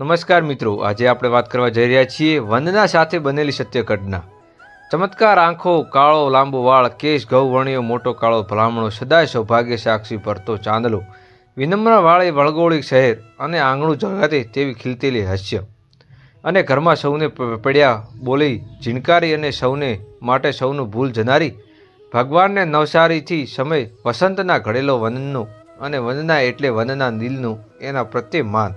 નમસ્કાર મિત્રો, આજે આપણે વાત કરવા જઈ રહ્યા છીએ વંદના સાથે બનેલી સત્ય ઘટના ચમત્કાર આંખો, કાળો, લાંબો વાળ, કેશ ગૌવર્ણીયો મોટો, કાળો ભલામણો, સદાય સૌભાગ્ય સાક્ષી ભરતો ચાંદલો. વિનમ્ર વાળે વળગોળી શહેર અને આંગણું જગાતે તેવી ખીલતેલી હાસ્ય. અને ઘરમાં સૌને પડ્યા બોલી, ઝીણકારી અને સૌને માટે સૌનું ભૂલ જનારી. ભગવાનને નવસારીથી સમય વસંતના ઘડેલો વનનું અને વંદના એટલે વનના નીલનું એના પ્રત્યે માન.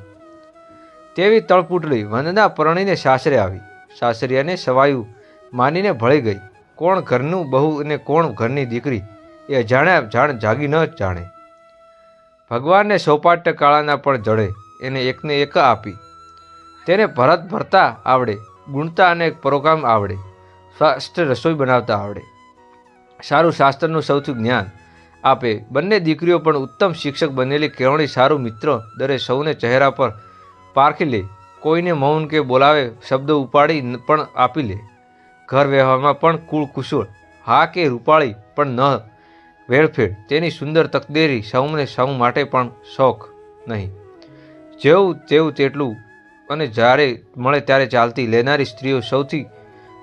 તેવી તળપૂટડી વંદના પરણીને સાસરે આવી. સાસરિયાને સવાયું માનીને ભળી ગઈ. કોણ ઘરનું બહુ અને કોણ ઘરની દીકરી એ અજાણ્યા જાણ જાગી ન જાણે. ભગવાનને સૌપાટ્ય કાળાના પણ જડે, એને એકને એક આપી. તેને ભરત ભરતા આવડે, ગુણતા અને પરોકામ આવડે સ્વાસ્થ્ય રસોઈ બનાવતા આવડે. સારું શાસ્ત્રનું સૌથી જ્ઞાન આપે. બંને દીકરીઓ પણ ઉત્તમ શિક્ષક બનેલી કેળવણી સારું મિત્ર દરે સૌને ચહેરા પર પારખી લે. કોઈને મૌન કે બોલાવે શબ્દો ઉપાડી પણ આપી લે. ઘર વ્યવહારમાં પણ કુળ કુશળ. હા કે રૂપાળી પણ ન વેરફેર તેની સુંદર તકદેરી સૌને સૌ માટે પણ શોખ નહીં. જેવું તેવું તેટલું અને જ્યારે મળે ત્યારે ચાલતી લેનારી સ્ત્રીઓ સૌથી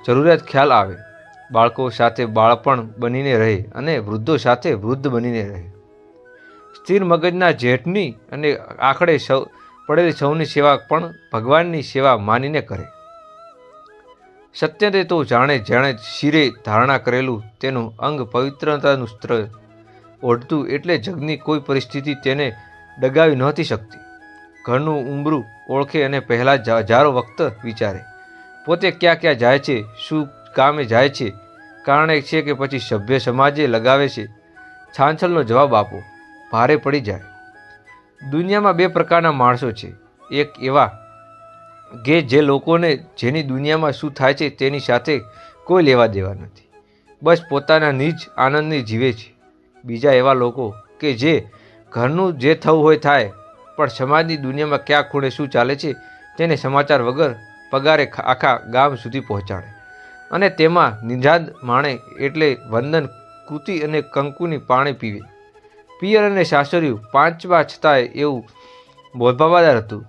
જરૂરિયાત ખ્યાલ આવે. બાળકો સાથે બાળપણ બનીને રહે અને વૃદ્ધો સાથે વૃદ્ધ બનીને રહે. સ્થિર મગજના જેઠની અને આખડે સૌ પડેલી સૌની સેવા પણ ભગવાનની સેવા માનીને કરે. સત્યને તો જાણે જેણે શિરે ધારણા કરેલું તેનું અંગ પવિત્રતાનું સ્ત્ર ઓઢતું એટલે જગની કોઈ પરિસ્થિતિ તેને ડગાવી નહોતી શકતી. ઘરનું ઉંબરું ઓળખે અને પહેલાં હજારો વખત વિચારે. પોતે ક્યાં ક્યાં જાય છે, શું કામે જાય છે, કારણ છે કે પછી સભ્ય સમાજે લગાવે છે? છાંછલનો જવાબ આપો. ભારે પડી જાય. દુનિયામાં બે પ્રકારના માણસો છે. એક એવા કે જે લોકોને જેની દુનિયામાં શું થાય છે તેની સાથે કોઈ લેવા દેવા નથી. બસ પોતાના નિજ આનંદની જીવે છે. બીજા એવા લોકો કે જે ઘરનું જે થવું હોય થાય, પણ સમાજની દુનિયામાં ક્યાં ખૂણે શું ચાલે છે તેને સમાચાર વગર પગારે આખા ગામ સુધી પહોંચાડે. અને તેમાં નિંજાદ માણે એટલે વંદન, કૃતિ અને કંકુની પાણી પીવે. પિયર અને સાસરિયું પાંચવા છતાંય એવું બોલભાવાદાર હતું.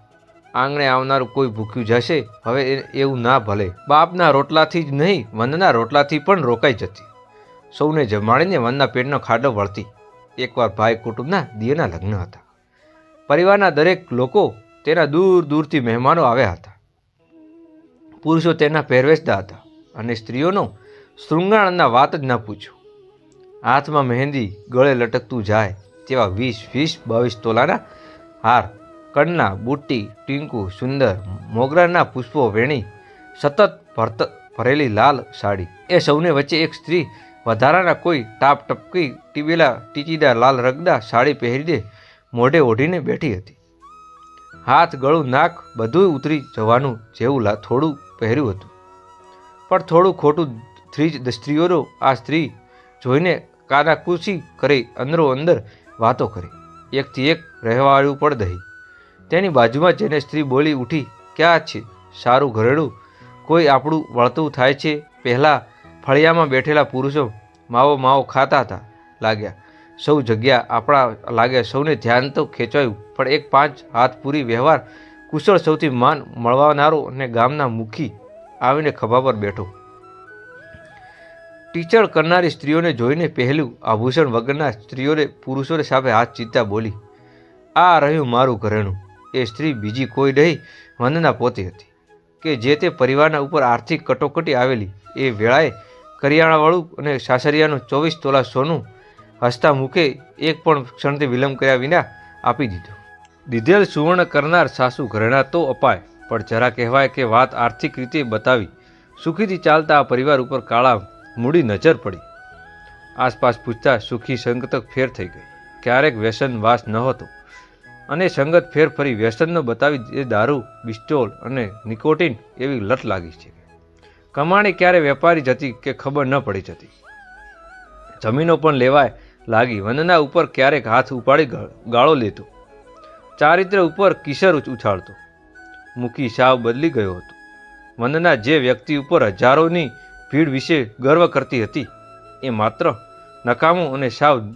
આંગણે આવનારું કોઈ ભૂખ્યું જશે, હવે એવું ના ભલે. બાપના રોટલાથી જ નહીં, વનના રોટલાથી પણ રોકાઈ જતી. સૌને જમાડીને વનના પેટનો ખાડો વળતી. એકવાર ભાઈ કુટુંબના દિયના લગ્ન હતા. પરિવારના દરેક લોકો તેના દૂર દૂરથી મહેમાનો આવ્યા હતા. પુરુષો તેના પહેરવેશદા હતા અને સ્ત્રીઓનો શૃંગાણના વાત જ ન પૂછો. હાથમાં મહેંદી ગળે લટકતું જાય તેવા વીસ વીસ બાવીસ તોલાના હાર, કણના બુટ્ટી, ટીંકુ, સુંદર, મોગરાના પુષ્પો વેણી, સતત ભરત, ભરેલી લાલ સાડી. એ સૌને વચ્ચે એક સ્ત્રી વધારાના કોઈ ટાપ ટપકી ટીવેલા ટીચીદાર લાલ રગદા સાડી પહેરી દે મોઢે ઓઢીને બેઠી હતી. હાથ, ગળું, નાક બધું ઉતરી જવાનું જેવું થોડું પહેર્યું હતું. પણ થોડું ખોટું સ્ત્રી સ્ત્રીઓનો આ સ્ત્રી જોઈને કાનાકૂસી કરી અંદરો અંદર વાતો કરી. એકથી એક રહેવાળું પણ દહીં તેની બાજુમાં જેને સ્ત્રી બોલી ઉઠી, ક્યાં છે? સારું ઘરેડું? કોઈ આપણું વળતું થાય છે પહેલાં ફળિયામાં બેઠેલા પુરુષો માવો માવો ખાતા હતા, લાગ્યા. સૌ જગ્યા આપણા લાગ્યા સૌને ધ્યાન તો ખેંચાયું, પણ એક પાંચ હાથ પૂરી વ્યવહાર કુશળ સૌથી માન મળવાનારો અને ગામના મુખી આવીને ખભા પર બેઠો. ટીચર કરનારી સ્ત્રીઓને જોઈને પહેલું આભૂષણ વગરના સ્ત્રીઓને પુરુષોને સામે હાથ ચીતા બોલી, આ રહ્યું મારું ઘરેણું. એ સ્ત્રી બીજી કોઈ નહીં વંદના પોતે હતી. કે જે તે પરિવારના ઉપર આર્થિક કટોકટી આવેલી, એ વેળાએ કરિયાણાવાળું અને સાસરિયાનું ચોવીસ તોલા સોનું હસતા મૂકે એક પણ ક્ષણથી વિલંબ કર્યા વિના આપી દીધું. દીધેલ સુવર્ણ કરનાર સાસુ ઘરેણા તો અપાય, પણ જરા કહેવાય કે વાત આર્થિક રીતે બતાવી, સુખીથી ચાલતા આ પરિવાર ઉપર કાળા મૂડી નજર પડી. આસપાસ પૂછતા સુખી સંગતક ફેર થઈ ગઈ. ક્યારેક વ્યસન વાસ નહોતો અને સંગત ફેર ફરી વ્યસનનો બતાવી એ દારૂ બિસ્ટોલ અને નિકોટિન એવી લત લાગી છે. કમાણી ક્યારે વેપારી જતી કે ખબર ન પડી જતી. જમીનો પણ લેવાય લાગી. વંદના ઉપર ક્યારેક હાથ ઉપાડી ગાળો લેતો. ચારિત્ર ઉપર કિશર ઉછાળતો. મુખી સાવ બદલી ગયો હતો. વંદના જે વ્યક્તિ ઉપર હજારોની ભીડ વિશે ગર્વ કરતી હતી. એ માત્ર નકામું અને સાવ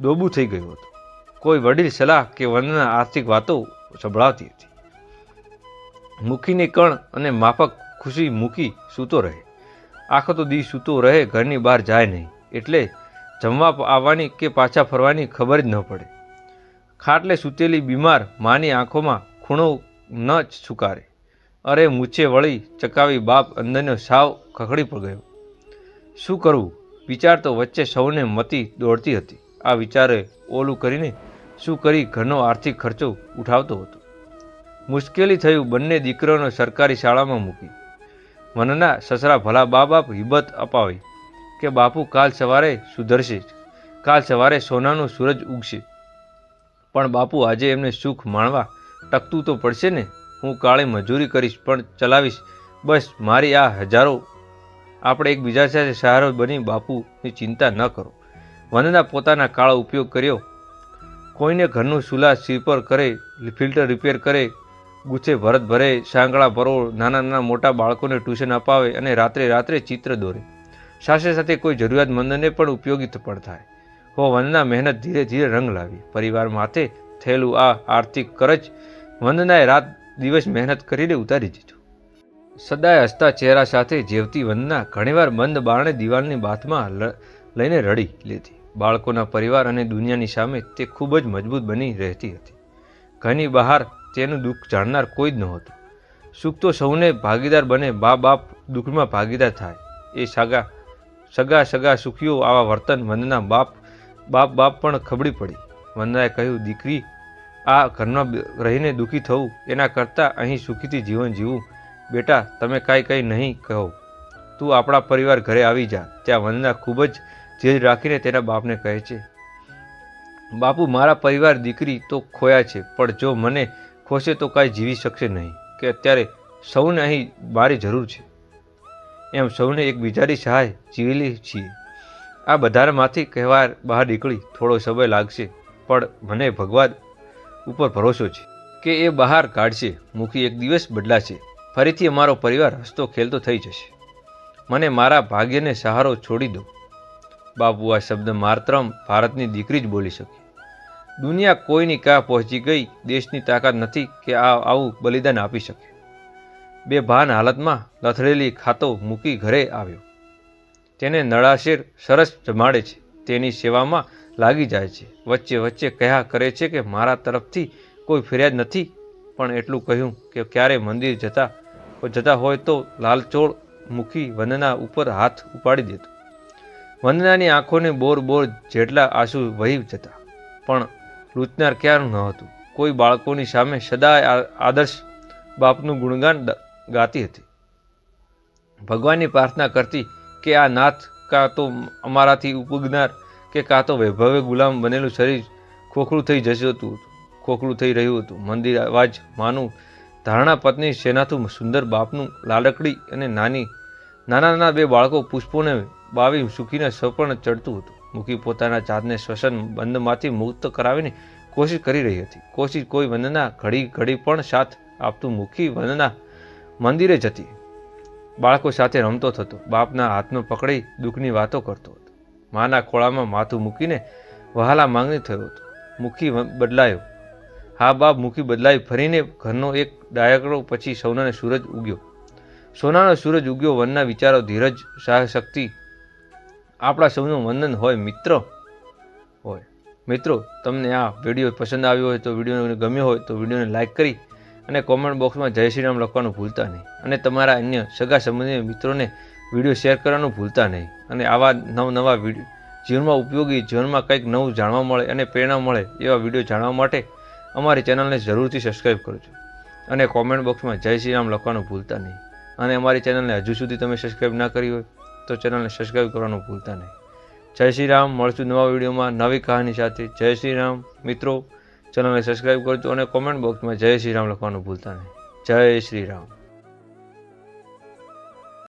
ડોબું થઈ ગયું હતું. કોઈ વડીલ સલાહ કે વંદના આર્થિક વાતો સંભળાવતી હતી. મુખીની કણ અને માફક ખુશી મૂકી સૂતો રહે. આખો તો દી સૂતો રહે, ઘરની બહાર જાય નહીં. એટલે જમવા આવવાની કે પાછા ફરવાની ખબર જ ન પડે. ખાટલે સૂતેલી બીમાર માની આંખોમાં ખૂણો ન જ છુકારે અરે મૂછે વળી ચકાવી બાપ અંદરનો સાવ ખખડી પર ગયો. શું કરવું વિચાર તો વચ્ચે સૌને મતી દોડતી હતી. આ વિચારે ઓલું કરીને શું કરી ઘરનો આર્થિક ખર્ચો ઉઠાવતો હતો. મુશ્કેલી થયું બંને દીકરાઓને સરકારી શાળામાં મૂકી. મનના સસરા ભલા બા બાપ હિંમત અપાવી કે બાપુ કાલ સવારે સુધરશે કાલ સવારે સોનાનો સૂરજ ઉગશે. પણ બાપુ આજે એમને સુખ માણવા ટકતું તો પડશે ને? હું કાળે મજૂરી કરીશ પણ ચલાવીશ. બસ મારી આ હજારો આપણે એકબીજા સાથે સહારો બની બાપુની ચિંતા ન કરો. વંદના પોતાના કાળો ઉપયોગ કર્યો. કોઈને ઘરનું સુલા સ્વીપર કરે, ફિલ્ટર રિપેર કરે, ગુચ્છે ભરત ભરે સાંકળા ભરો, નાના નાના મોટા બાળકોને ટ્યુશન અપાવે અને રાત્રે રાત્રે ચિત્ર દોરે. સાથે સાથે કોઈ જરૂરિયાતમંદને પણ ઉપયોગી પણ થાય. હો વંદના મહેનત ધીરે ધીરે રંગ લાવી. પરિવાર માથે થયેલું આ આર્થિક કરજ. વંદનાએ રાત દિવસ મહેનત કરીને ઉતારી દીધું. સદાય હસતા ચહેરા સાથે જેવતી વંદના ઘણીવાર મંદ બાણે દિવાલની બાથમાં લઈને રડી લેતી. બાળકોના પરિવાર અને દુનિયાની સામે તે ખૂબ જ મજબૂત બની રહેતી હતી. ઘરની બહાર તેનું દુઃખ જાણનાર કોઈ જ નહોતું. સુખ તો સૌને ભાગીદાર બને, બા બાપ દુઃખમાં ભાગીદાર થાય. એ સગા સગા સગા સુખીઓ આવા વર્તન વંદના બાપ બાપ બાપ પણ ખબડી પડી. વંદનાએ કહ્યું, દીકરી, આ ઘરમાં રહીને દુઃખી થવું, એના કરતાં અહીં સુખીથી જીવન જીવવું બેટા, તમે કાંઈ કંઈ નહીં કહો. તું આપણા પરિવાર ઘરે આવી જા. ત્યાં વંદના ખૂબ જ ધીરજ રાખીને તેના બાપને કહે છે. બાપુ, મારા પરિવાર દીકરી તો ખોયા છે, પણ જો મને ખોશે તો કાંઈ જીવી શકશે નહીં, કે અત્યારે સૌને અહીં મારી જરૂર છે. એમ સૌને એકબીજાની સહાય જીવેલી છીએ. આ બધામાંથી કહેવા બહાર નીકળી થોડો સમય લાગશે, પણ મને ભગવાન ઉપર ભરોસો છે કે એ બહાર કાઢશે, મુખી એક દિવસ બદલાશે. ફરીથી અમારો પરિવાર હસતો ખેલતો થઈ જશે. મને મારા ભાગ્યને સહારો છોડી દો. બાપુ આ શબ્દ માત્રમ ભારતની દીકરી જ બોલી શકી. દુનિયા કોઈની કા પહોંચી ગઈ દેશની તાકાત નથી કે આ આવું બલિદાન આપી શકે. બે ભાન હાલતમાં લથડેલી ખાતો મૂકી ઘરે આવ્યો. તેને નળાશેર સરસ જમાડે છે. તેની સેવામાં લાગી જાય છે. વચ્ચે વચ્ચે કહ્યા કરે છે કે મારા તરફથી કોઈ ફરિયાદ નથી. પણ એટલું કહ્યું કે ક્યારે મંદિર જતા જતા હોય તો લાલચોળ મૂકી વંદના ઉપર હાથ ઉપાડી દેતો. વંદનાની આંખોને બોર બોર જેટલા આંસુ વહી જતા, પણ લૂંટનાર ક્યાંનું ન હતું. કોઈ બાળકોની સામે સદાય આદર્શ બાપનું ગુણગાન ગાતી હતી. ભગવાનની પ્રાર્થના કરતી કે આ નાથ કાં તો અમારાથી ઉપગનાર કે કાં તો વૈભવે ગુલામ બનેલું શરીર ખોખલું થઈ જતું હતું ખોખલું થઈ રહ્યું હતું. મંદિર અવાજ માનું ધારણા પત્ની સેનાથું સુંદર બાપનું લાડકડી અને નાની નાના નાના બે બાળકો પુષ્પોને બાવી સુખીને સપર્ણ ચડતું હતું. મુખી પોતાના જાતને શ્વસન બંધમાંથી મુક્ત કરાવીને કોશિશ કરી રહી હતી. કોશિશ કોઈ વંદના ઘડી ઘડી પણ સાથ આપતું મુખી વંદના મંદિરે જતી. બાળકો સાથે રમતો થતો. બાપના હાથમાં પકડી દુઃખની વાતો કરતો હતો. માના ખોળામાં માથું મૂકીને વહાલા માંગણી થયો હતો. મુખી બદલાયો. હા બાપ મુખી બદલાઈ ફરીને ઘરનો એક ડાયકડો પછી સોનાનો સૂરજ ઉગ્યો. સોનાનો સૂરજ ઉગ્યો, વનના વિચારો ધીરજ શક્તિ. આપણા સૌનું વંદન હોય, મિત્ર હોય. મિત્રો, તમને આ વીડિયો પસંદ આવ્યો હોય તો વિડીયોને ગમ્યો હોય તો વિડીયોને લાઇક કરી અને કોમેન્ટ બોક્સમાં જય શ્રી રામ લખવાનું ભૂલતા નહીં. અને તમારા અન્ય સગા સંબંધી મિત્રોને વીડિયો શેર કરવાનું ભૂલતા નહીં. અને આવા નવનવા વીડિયો જીવનમાં ઉપયોગી, જીવનમાં કંઈક નવું જાણવા મળે અને પ્રેરણા મળે એવા વીડિયો જાણવા માટે અમારી ચેનલને જરૂરથી સબસ્ક્રાઈબ કરજો અને કોમેન્ટ બોક્સમાં જય શ્રી રામ લખવાનું ભૂલતા નહીં. અને અમારી ચેનલને હજુ સુધી તમે સબસ્ક્રાઈબ ના કરી હોય, તો ચેનલને સબસ્ક્રાઈબ કરવાનું ભૂલતા નહીં. જય શ્રી રામ, મળશું નવા વિડીયોમાં નવી કહાની સાથે. જય શ્રી રામ, મિત્રો. ચેનલને સબસ્ક્રાઈબ કરજો અને કોમેન્ટ બોક્સમાં જય શ્રી રામ લખવાનું ભૂલતા નહીં. જય શ્રી રામ.